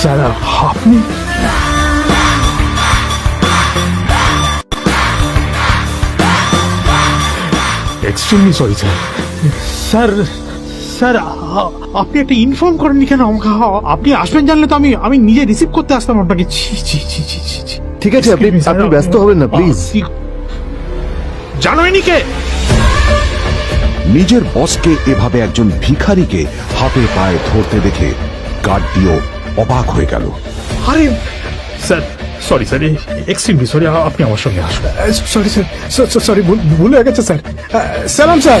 Sir আপনি extremely sorry sir sir sir আপনি একটা ইনফর্ম করেননি কেন? আমাকে আপনি আসবেন জানলে তো আমি আমি নিজে রিসিভ করতে আসতাম আপনাকে। ছি ছি ছি ছি ঠিক আছে, আপনি- আপনি ব্যস্ত হবেন না, please. আপনি- জানোইনি কে? নিজের বসকে এভাবে একজন ভিখারিকে হাতে পায়ে ধরতে দেখে গার্ডটিও অবাক হয়ে গেল। আরে sir sorry sir extremely sorry আপনি আমার সঙ্গে আসবেন সরি স্যার সরি ভুল হয়ে গেছে স্যার সালাম স্যার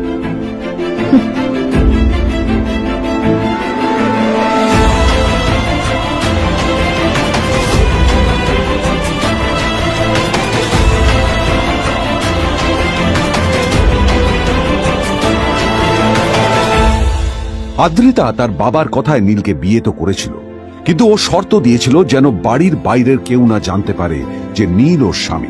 আদ্রিতা তার বাবার কথায় নীলকে বিয়ে তো করেছিল, কিন্তু ও শর্ত দিয়েছিল যেন বাড়ির বাইরের কেউ না জানতে পারে যে নীল ওর স্বামী।